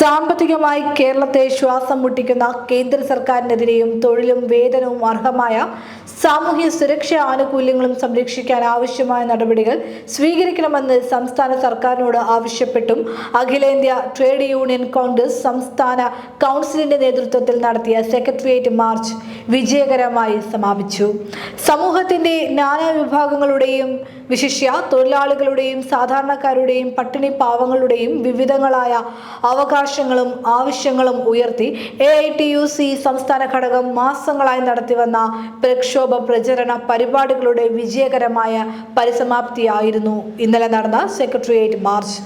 സാമ്പത്തികമായി കേരളത്തെ ശ്വാസം മുട്ടിക്കുന്ന കേന്ദ്ര സർക്കാരിനെതിരെയും തൊഴിലും വേതനവും അർഹമായ സാമൂഹ്യ സുരക്ഷാ ആനുകൂല്യങ്ങളും സംരക്ഷിക്കാൻ ആവശ്യമായ നടപടികൾ സ്വീകരിക്കണമെന്ന് സംസ്ഥാന സർക്കാരിനോട് ആവശ്യപ്പെട്ടും അഖിലേന്ത്യാ ട്രേഡ് യൂണിയൻ കോൺഗ്രസ് സംസ്ഥാന കൗൺസിലിന്റെ നേതൃത്വത്തിൽ നടത്തിയ സെക്രട്ടേറിയറ്റ് മാർച്ച് വിജയകരമായി സമാപിച്ചു. സമൂഹത്തിന്റെ നാനാ വിഭാഗങ്ങളുടെയും വിശിഷ്യ തൊഴിലാളികളുടെയും സാധാരണക്കാരുടെയും പട്ടിണി പാവങ്ങളുടെയും വിവിധങ്ങളായ അവകാശങ്ങളും ആവശ്യങ്ങളും ഉയർത്തി A I T U C സംസ്ഥാന ഘടകം മാസങ്ങളായി നടത്തിവന്ന പ്രക്ഷോഭ പ്രചരണ പരിപാടികളുടെ വിജയകരമായ പരിസമാപ്തിയായിരുന്നു. ഇന്നലെ നടന്ന സെക്രട്ടേറിയറ്റ് മാർച്ച്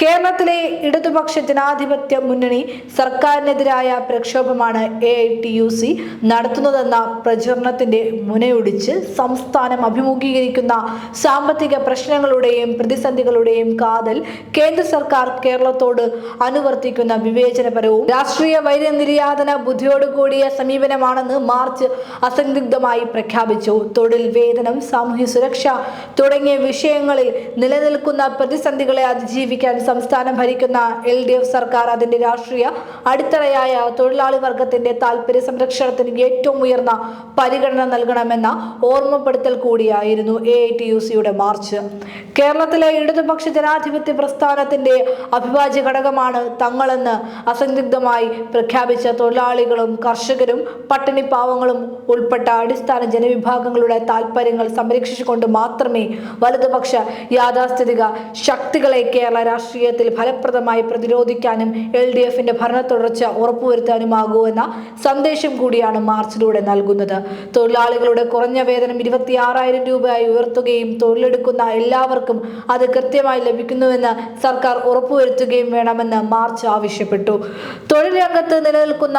കേരളത്തിലെ ഇടതുപക്ഷ ജനാധിപത്യ മുന്നണി സർക്കാരിനെതിരായ പ്രക്ഷോഭമാണ് A I T U C നടത്തുന്നതെന്ന പ്രചരണത്തിന്റെ മുനയൊടിച്ച് സംസ്ഥാനം അഭിമുഖീകരിക്കുന്ന സാമ്പത്തിക പ്രശ്നങ്ങളുടെയും പ്രതിസന്ധികളുടെയും കാതൽ കേന്ദ്ര സർക്കാർ കേരളത്തോട് അനുവർത്തിക്കുന്ന വിവേചനപരവും രാഷ്ട്രീയ വൈര്യനിര്യാതന ബുദ്ധിയോടുകൂടിയ സമീപനമാണെന്ന് മാർച്ച് അസന്ദിഗ്ധമായി പ്രഖ്യാപിച്ചു. തൊഴിൽ വേതനം സാമൂഹ്യ സുരക്ഷ തുടങ്ങിയ വിഷയങ്ങളിൽ നിലനിൽക്കുന്ന പ്രതിസന്ധികളെ അതിജീവിക്കാൻ സംസ്ഥാനം ഭരിക്കുന്ന എൽ ഡി എഫ് സർക്കാർ അതിന്റെ രാഷ്ട്രീയ അടിത്തറയായ തൊഴിലാളി വർഗത്തിന്റെ താല്പര്യ സംരക്ഷണത്തിന് ഏറ്റവും ഉയർന്ന പരിഗണന നൽകണമെന്ന ഓർമ്മപ്പെടുത്തൽ കൂടിയായിരുന്നു എ ഐ ടി യു സിയുടെ മാർച്ച്. കേരളത്തിലെ ഇടതുപക്ഷ ജനാധിപത്യ പ്രസ്ഥാനത്തിന്റെ അഭിവാജ്യ ഘടകമാണ് തങ്ങളെന്ന് അസന്ദിഗ്ധമായി പ്രഖ്യാപിച്ച തൊഴിലാളികളും കർഷകരും പട്ടിണിപ്പാവങ്ങളും ഉൾപ്പെട്ട അടിസ്ഥാന ജനവിഭാഗങ്ങളുടെ താല്പര്യങ്ങൾ സംരക്ഷിച്ചുകൊണ്ട് മാത്രമേ വലതുപക്ഷ യാഥാസ്ഥിതിക ശക്തികളെ കേരള രാഷ്ട്രീയത്തിൽ ഫലപ്രദമായി പ്രതിരോധിക്കാനും എൽ ഡി എഫിന്റെ ഭരണ തുടർച്ച ഉറപ്പുവരുത്താനുമാകുമെന്ന സന്ദേശം കൂടിയാണ് മാർച്ചിലൂടെ നൽകുന്നത്. തൊഴിലാളികളുടെ കുറഞ്ഞ വേതനം ഇരുപത്തിയാറായിരം രൂപയായി ഉയർത്തുകയും തൊഴിലെടുക്കുന്ന എല്ലാവർക്കും അത് കൃത്യമായി ലഭിക്കുന്നുവെന്ന് സർക്കാർ ഉറപ്പുവരുത്തുകയും വേണമെന്ന് മാർച്ച് ആവശ്യപ്പെട്ടു. തൊഴിൽ രംഗത്ത് നിലനിൽക്കുന്ന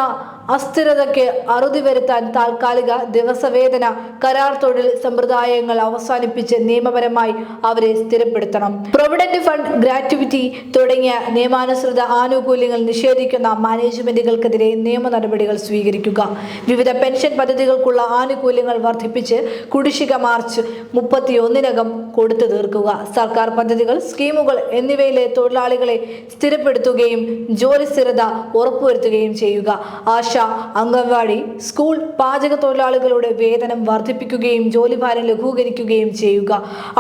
അസ്ഥിരതയ്ക്ക് അറുതി വരുത്താൻ താൽക്കാലിക ദിവസവേതന കരാർ തൊഴിൽ സമ്പ്രദായങ്ങൾ അവസാനിപ്പിച്ച് നിയമപരമായി അവരെ സ്ഥിരപ്പെടുത്തണം. പ്രൊവിഡന്റ് ഫണ്ട് ഗ്രാറ്റുവിറ്റി തുടങ്ങിയ നിയമാനുസൃത ആനുകൂല്യങ്ങൾ നിഷേധിക്കുന്ന മാനേജ്മെന്റുകൾക്കെതിരെ നിയമ നടപടികൾ സ്വീകരിക്കുക. വിവിധ പെൻഷൻ പദ്ധതികൾക്കുള്ള ആനുകൂല്യങ്ങൾ വർദ്ധിപ്പിച്ച് കുടിശ്ശിക മാർച്ച് മുപ്പത്തിയൊന്നിനകം കൊടുത്തു തീർക്കുക. സർക്കാർ പദ്ധതികൾ സ്കീമുകൾ എന്നിവയിലെ തൊഴിലാളികളെ സ്ഥിരപ്പെടുത്തുകയും ജോലി സ്ഥിരത ഉറപ്പുവരുത്തുകയും ചെയ്യുക. ആശ അംഗൻവാടി സ്കൂൾ പാചക തൊഴിലാളികളുടെ വേതനം വർദ്ധിപ്പിക്കുകയും ജോലിഭാരം ലഘൂകരിക്കുകയും ചെയ്യുക.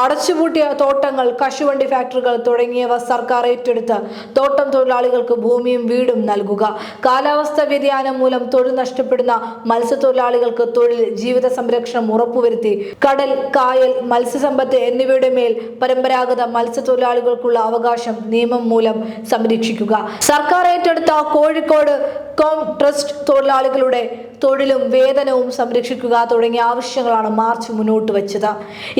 അടച്ചുപൂട്ടിയ തോട്ടങ്ങൾ കശുവണ്ടി ഫാക്ടറികൾ തുടങ്ങിയവ സർക്കാർ ഏറ്റെടുത്ത് തോട്ടം തൊഴിലാളികൾക്ക് ഭൂമിയും വീടും നൽകുക. കാലാവസ്ഥാ വ്യതിയാനം മൂലം തൊഴിൽ നഷ്ടപ്പെടുന്ന മത്സ്യത്തൊഴിലാളികൾക്ക് തൊഴിൽ ജീവിത സംരക്ഷണം ഉറപ്പുവരുത്തി. കടൽ കായൽ മത്സ്യസമ്പത്ത് എന്നിവയുടെ മേൽ പരമ്പരാഗത മത്സ്യത്തൊഴിലാളികൾക്കുള്ള അവകാശം നിയമം മൂലം സംരക്ഷിക്കുക. സർക്കാർ ഏറ്റെടുത്ത കോഴിക്കോട് കോം ട്രസ്റ്റ് തൊഴിലാളികളുടെ തൊഴിലും വേതനവും സംരക്ഷിക്കുക തുടങ്ങിയ ആവശ്യങ്ങളാണ് മാർച്ച് മുന്നോട്ട് വെച്ചത്.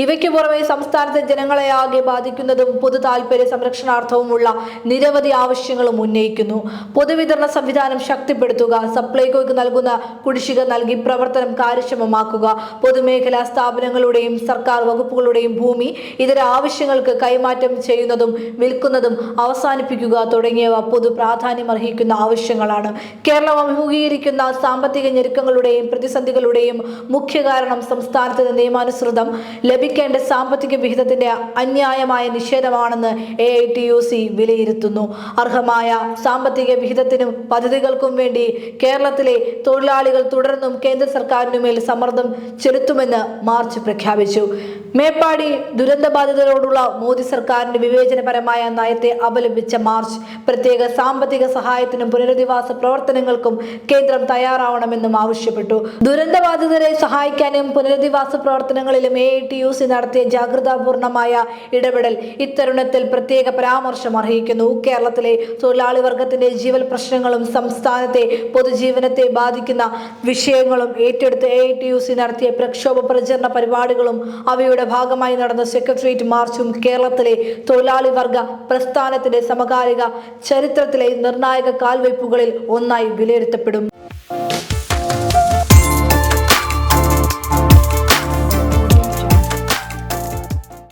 ഇവയ്ക്ക് പുറമെ സംസ്ഥാനത്തെ ജനങ്ങളെ ആകെ ബാധിക്കുന്നതും പൊതു താല്പര്യ സംരക്ഷണാർത്ഥവുമുള്ള നിരവധി ആവശ്യങ്ങളും ഉന്നയിക്കുന്നു. പൊതുവിതരണ സംവിധാനം ശക്തിപ്പെടുത്തുക സപ്ലൈകോയ്ക്ക് നൽകുന്ന കുടിശ്ശിക നൽകി പ്രവർത്തനം കാര്യക്ഷമമാക്കുക പൊതുമേഖലാ സ്ഥാപനങ്ങളുടെയും സർക്കാർ വകുപ്പുകളുടെയും ഭൂമി ഇതര ആവശ്യങ്ങൾക്ക് കൈമാറ്റം ചെയ്യുന്നതും വിൽക്കുന്നതും അവസാനിപ്പിക്കുക തുടങ്ങിയവ പൊതു പ്രാധാന്യം അർഹിക്കുന്ന ആവശ്യങ്ങളാണ്. കേരളം സാമ്പത്തിക ഞെരുക്കങ്ങളുടെയും പ്രതിസന്ധികളുടെയും മുഖ്യ കാരണം സംസ്ഥാനത്ത് നിയമാനുസൃതം ലഭിക്കേണ്ട സാമ്പത്തിക വിഹിതത്തിന്റെ അന്യായമായ നിഷേധമാണെന്ന് A I T U C വിലയിരുത്തുന്നു. അർഹമായ സാമ്പത്തിക വിഹിതത്തിനും പദ്ധതികൾക്കും വേണ്ടി കേരളത്തിലെ തൊഴിലാളികൾ തുടർന്നും കേന്ദ്ര സർക്കാരിനുമേൽ സമ്മർദ്ദം ചെലുത്തുമെന്ന് മാർച്ച് പ്രഖ്യാപിച്ചു. മേപ്പാടി ദുരന്തബാധിതരോടുള്ള മോദി സർക്കാരിന്റെ വിവേചനപരമായ നയത്തെ അപലപിച്ച മാർച്ച് പ്രത്യേക സാമ്പത്തിക സഹായത്തിനും പുനരധിവാസ പ്രവർത്തനങ്ങൾക്കും കേന്ദ്രം തയ്യാറാവണമെന്നും ആവശ്യപ്പെട്ടു. ദുരന്തബാധിതരെ സഹായിക്കാനും പുനരധിവാസ പ്രവർത്തനങ്ങളിലും എ ടി യു സി നടത്തിയ ജാഗ്രതാപൂർണമായ ഇടപെടൽ ഇത്തരുണത്തിൽ പ്രത്യേക പരാമർശം അർഹിക്കുന്നു. കേരളത്തിലെ തൊഴിലാളി വർഗത്തിന്റെ ജീവൽ പ്രശ്നങ്ങളും സംസ്ഥാനത്തെ പൊതുജീവനത്തെ ബാധിക്കുന്ന വിഷയങ്ങളും ഏറ്റെടുത്ത് എ ടി യു സി നടത്തിയ പ്രക്ഷോഭ പ്രചരണ പരിപാടികളും അവയുടെ ഭാഗമായി നടന്ന സെക്രട്ടേറിയറ്റ് മാർച്ചും കേരളത്തിലെ തൊഴിലാളി വർഗ പ്രസ്ഥാനത്തിന്റെ സമകാലിക ചരിത്രത്തിലെ നിർണായക കാൽവയ്പുകളിൽ ഒന്നായി വിലയിരുത്തപ്പെടും.